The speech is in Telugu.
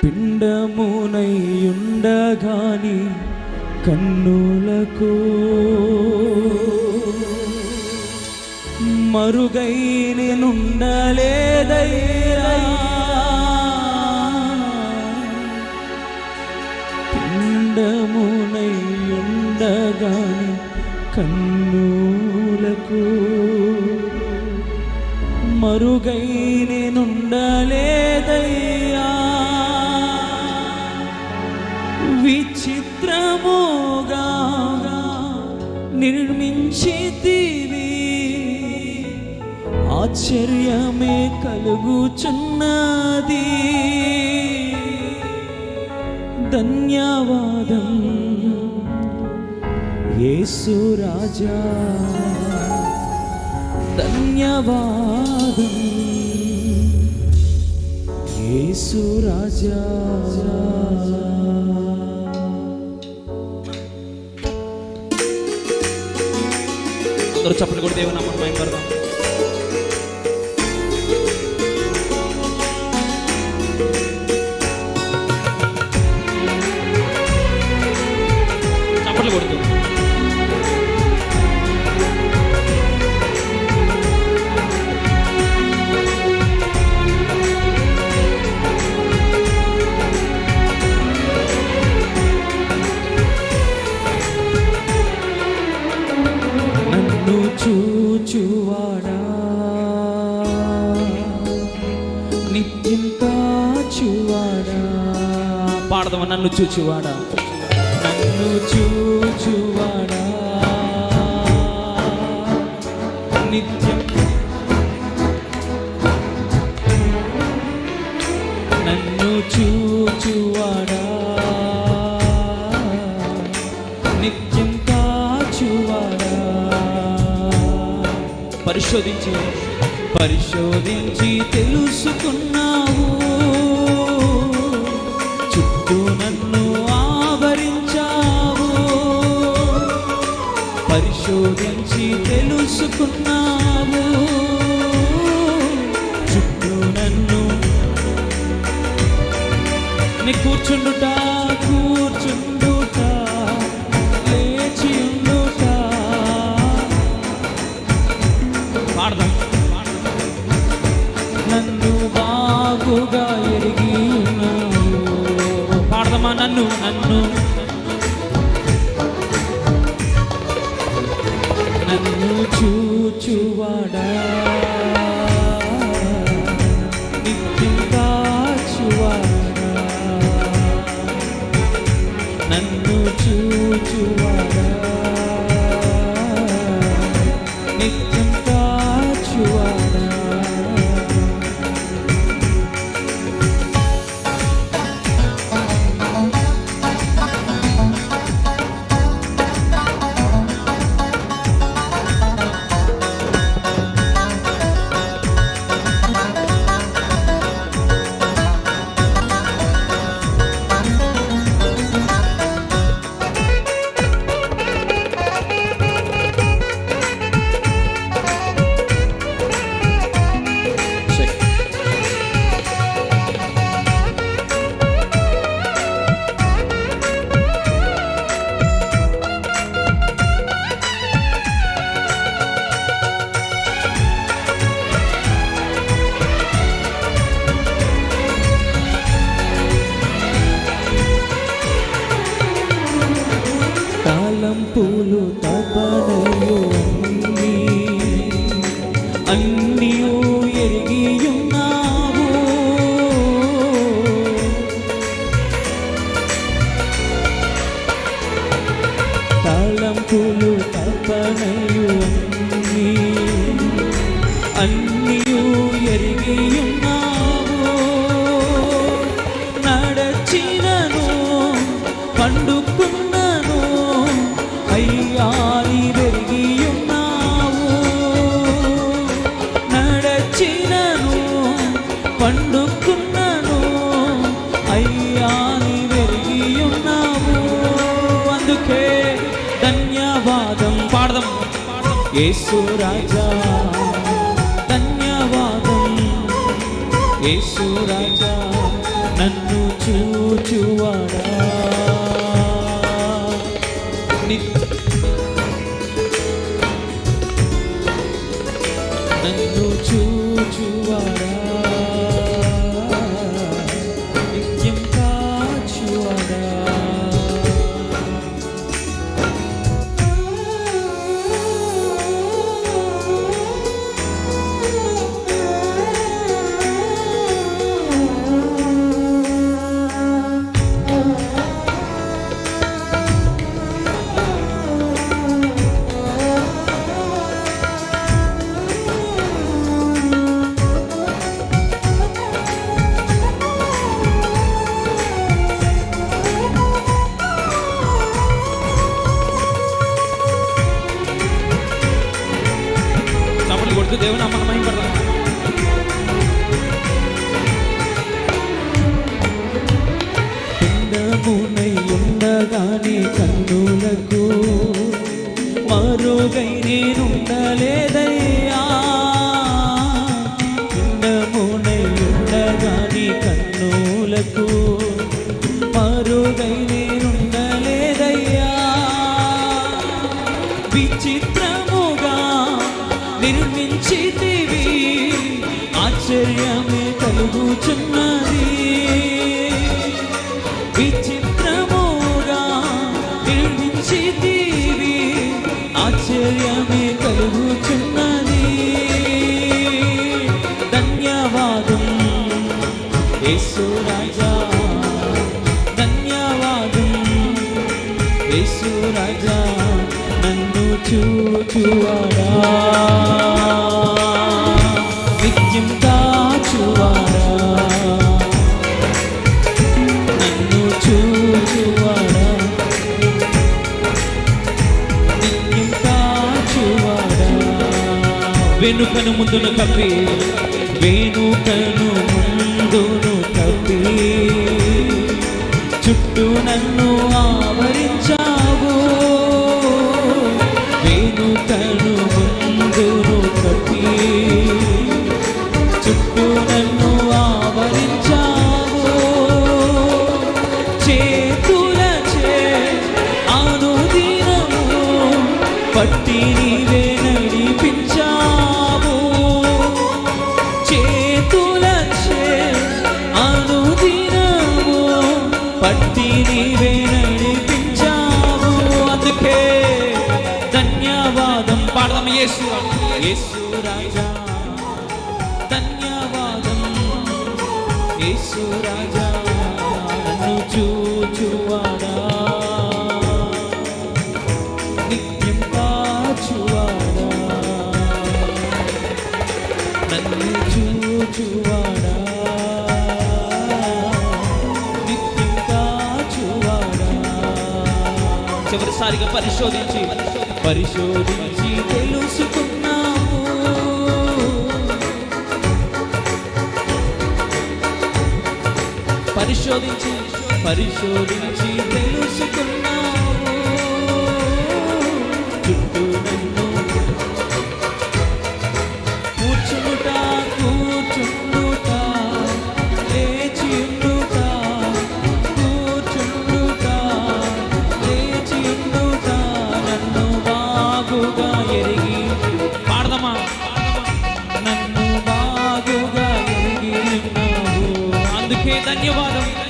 పిండమునయుండగాని కన్నులకు మరుగై నేనుండలేదయ్యా పిండమునై కన్నులకు మరుగై నేనుండలే నిర్మించితివి ఆశ్చర్యమే కలుగుచున్నది. ధన్యవాదం. యేసు రాజా. ధన్యవాదం. యేసు రాజా. అందరూ చప్పట్లు కూడా దేవుని నామమున మహిమ పాడదామా? నన్ను చూచువాడా? నన్ను చూచువాడా? నిత్యం. నన్ను చూచువాడా? నిత్యం కాచువాడా? పరిశోధించి పరిశోధించి తెలుసుకున్నావు. చుట్టూ నన్ను ఆవరించావు. పరిశోధించి తెలుసుకున్నావు. చుట్టూ నన్ను నీ కూర్చుండుట కూర్చుండుట లేచి ఉండుట. పాడదాం. నన్ను బాగుగా ఎరిగి ఉన్న పాడదామా నన్ను నన్ను. నన్ను చూచువాడా? పూలు తపనై యేసు రాజా ధన్యవాదం. యేసు రాజా నన్ను చూచువాడా. నన్ను చూచువాడా. ఆశ్చర్యమే కలుగుచున్నది. విచిత్రముగా నిర్మించితివి ఆశ్చర్యమే కలుగుచున్నది. ధన్యవాదం యేసు రాజా. ధన్యవాదం యేసు రాజా. నన్ను చూచువాడా. వేణుకను ముందును కప్పి వేణుకను ముందు పట్టి నీవే నడిపించావు అందుకే ధన్యవాదం పాడదాం యేసు యేసు రాజా. ధన్యవాదం. యేసు రాజా. నన్ను చూచువా. పరిశోధించి. పరిశోధించి తెలుసుకున్నాము. పరిశోధించి పరిశోధించి తెలుసుకున్నాము. ధన్యవాదం